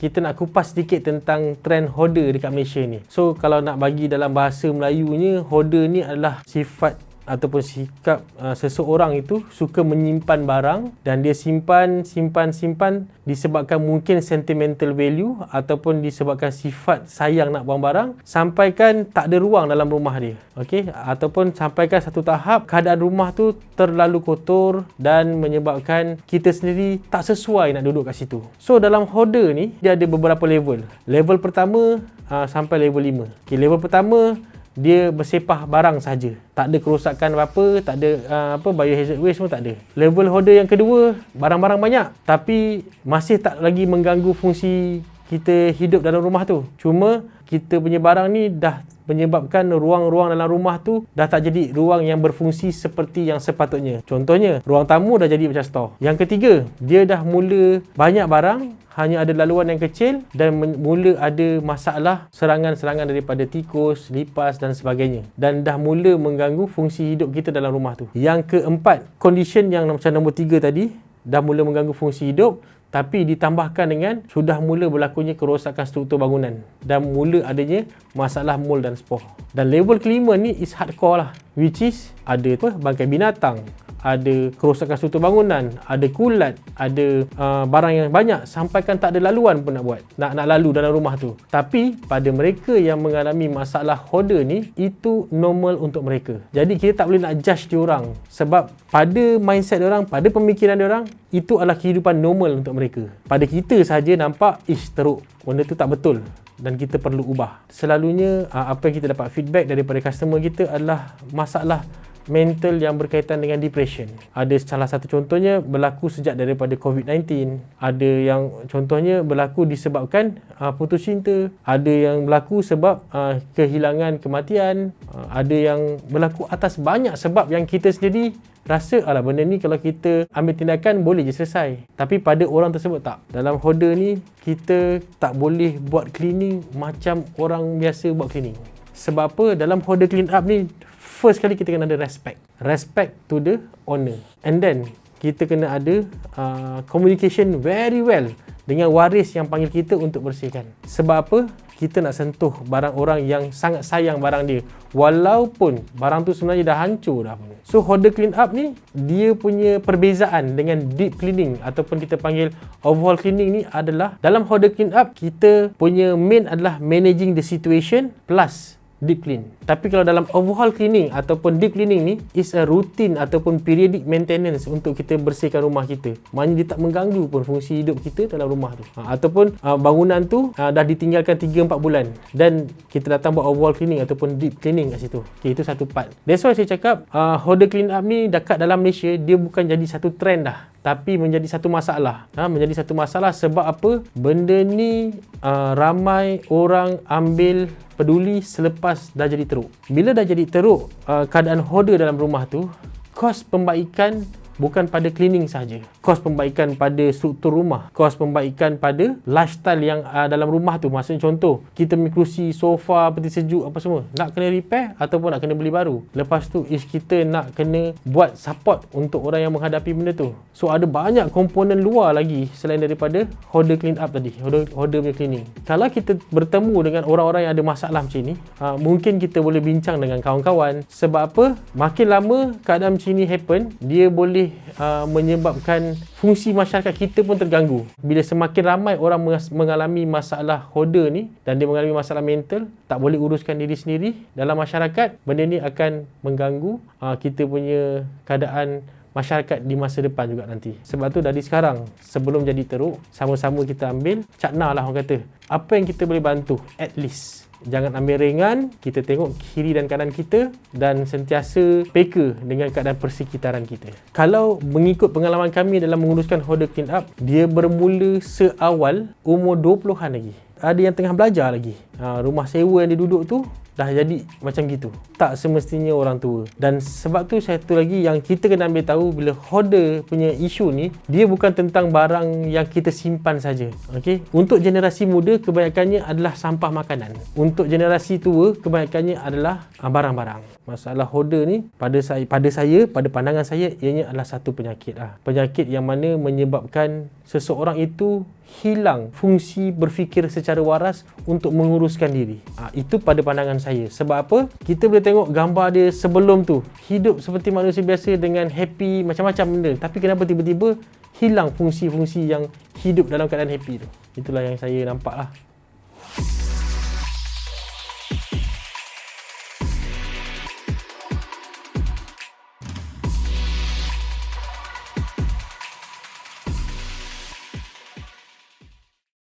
kita nak kupas sedikit tentang trend hoarder dekat Malaysia ni. So kalau nak bagi dalam bahasa Melayunya, hoarder ni adalah sifat ataupun sikap uh, seseorang itu suka menyimpan barang dan dia simpan simpan simpan disebabkan mungkin sentimental value ataupun disebabkan sifat sayang nak buang barang sampaikan tak ada ruang dalam rumah dia. Okey? Ataupun sampaikan satu tahap keadaan rumah tu terlalu kotor dan menyebabkan kita sendiri tak sesuai nak duduk kat situ. So dalam hoarder ni dia ada beberapa level. Level pertama uh, sampai level 5 okey level pertama dia bersepah barang saja. Tak ada kerosakan apa-apa, tak ada uh, apa biohazard waste pun tak ada. Level hoarder yang kedua, barang-barang banyak tapi masih tak lagi mengganggu fungsi kita hidup dalam rumah tu. Cuma kita punya barang ni dah menyebabkan ruang-ruang dalam rumah tu dah tak jadi ruang yang berfungsi seperti yang sepatutnya. Contohnya, ruang tamu dah jadi macam store. Yang ketiga, dia dah mula banyak barang hanya ada laluan yang kecil dan mula ada masalah serangan-serangan daripada tikus, lipas dan sebagainya dan dah mula mengganggu fungsi hidup kita dalam rumah tu. Yang keempat, condition yang macam nombor tiga tadi dah mula mengganggu fungsi hidup tapi ditambahkan dengan sudah mula berlakunya kerosakan struktur bangunan dan mula adanya masalah mold dan spore. Dan level kelima ni is hardcore lah which is ada apa bangkai binatang, ada kerosakan struktur bangunan, ada kulat, ada uh, barang yang banyak sampaikan tak ada laluan pun nak buat. Nak nak lalu dalam rumah tu. Tapi pada mereka yang mengalami masalah hoarder ni itu normal untuk mereka. Jadi kita tak boleh nak judge dia orang sebab pada mindset dia orang, pada pemikiran dia orang itu adalah kehidupan normal untuk mereka. Pada kita saja nampak ish teruk. Benda tu tak betul dan kita perlu ubah. Selalunya uh, apa yang kita dapat feedback daripada customer kita adalah masalah mental yang berkaitan dengan depression. Ada salah satu contohnya berlaku sejak daripada COVID-19. Ada yang contohnya berlaku disebabkan uh, putus cinta. Ada yang berlaku sebab uh, kehilangan kematian. Uh, ada yang berlaku atas banyak sebab yang kita sendiri rasa alah benda ni kalau kita ambil tindakan boleh je selesai. Tapi pada orang tersebut tak. Dalam hoarder ni kita tak boleh buat cleaning macam orang biasa buat cleaning. Sebab apa? Dalam hoarder clean up ni first kali kita kena ada respect. Respect to the owner. And then, kita kena ada uh, communication very well dengan waris yang panggil kita untuk bersihkan. Sebab apa? Kita nak sentuh barang orang yang sangat sayang barang dia. Walaupun barang tu sebenarnya dah hancur dah. So, hoarder clean up ni, dia punya perbezaan dengan deep cleaning ataupun kita panggil overhaul cleaning ni adalah dalam hoarder clean up, kita punya main adalah managing the situation plus deep clean. Tapi kalau dalam overhaul cleaning ataupun deep cleaning ni is a routine ataupun periodic maintenance untuk kita bersihkan rumah kita. Maknanya dia tak mengganggu pun fungsi hidup kita dalam rumah tu. Ha, ataupun uh, bangunan tu uh, dah ditinggalkan 3 4 bulan dan kita datang buat overhaul cleaning ataupun deep cleaning kat situ. Okay, itu satu part. That's why saya cakap uh, hoarder clean up ni dekat dalam Malaysia dia bukan jadi satu trend dah tapi menjadi satu masalah. Ha, menjadi satu masalah sebab apa? Benda ni uh, ramai orang ambil peduli selepas dah jadi teruk. Bila dah jadi teruk, uh, keadaan hoarder dalam rumah tu, kos pembaikan bukan pada cleaning saja. Kos pembaikan pada struktur rumah, kos pembaikan pada lifestyle yang uh, dalam rumah tu. Maksudnya contoh, kita punya kerusi, sofa, peti sejuk apa semua, nak kena repair ataupun nak kena beli baru. Lepas tu is kita nak kena buat support untuk orang yang menghadapi benda tu. So ada banyak komponen luar lagi selain daripada hoarder clean up tadi, hoarder, hoarder punya cleaning. Kalau kita bertemu dengan orang-orang yang ada masalah macam ni, uh, mungkin kita boleh bincang dengan kawan-kawan sebab apa? Makin lama keadaan macam ni happen, dia boleh uh, menyebabkan fungsi masyarakat kita pun terganggu. Bila semakin ramai orang mengalami masalah hoarder ni dan dia mengalami masalah mental, tak boleh uruskan diri sendiri dalam masyarakat, benda ni akan mengganggu uh, kita punya keadaan masyarakat di masa depan juga nanti. Sebab tu dari sekarang, sebelum jadi teruk, sama-sama kita ambil, cakna lah orang kata. Apa yang kita boleh bantu? At least jangan ambil ringan kita tengok kiri dan kanan kita dan sentiasa peka dengan keadaan persekitaran kita. Kalau mengikut pengalaman kami dalam menguruskan hoarder clean up dia bermula seawal umur 20-an lagi. Ada yang tengah belajar lagi. Ha, rumah sewa yang dia duduk tu dah jadi macam gitu. Tak semestinya orang tua. Dan sebab tu satu lagi yang kita kena ambil tahu bila hoarder punya isu ni, dia bukan tentang barang yang kita simpan saja. Okey. Untuk generasi muda kebanyakannya adalah sampah makanan. Untuk generasi tua kebanyakannya adalah ah, barang-barang. Masalah hoarder ni pada saya pada saya pada pandangan saya ianya adalah satu penyakit ah. Penyakit yang mana menyebabkan seseorang itu hilang fungsi berfikir secara waras untuk menguruskan diri. Ha, itu pada pandangan saya. Sebab apa? Kita boleh tengok gambar dia sebelum tu. Hidup seperti manusia biasa dengan happy macam-macam benda. Tapi kenapa tiba-tiba hilang fungsi-fungsi yang hidup dalam keadaan happy tu? Itulah yang saya nampak lah.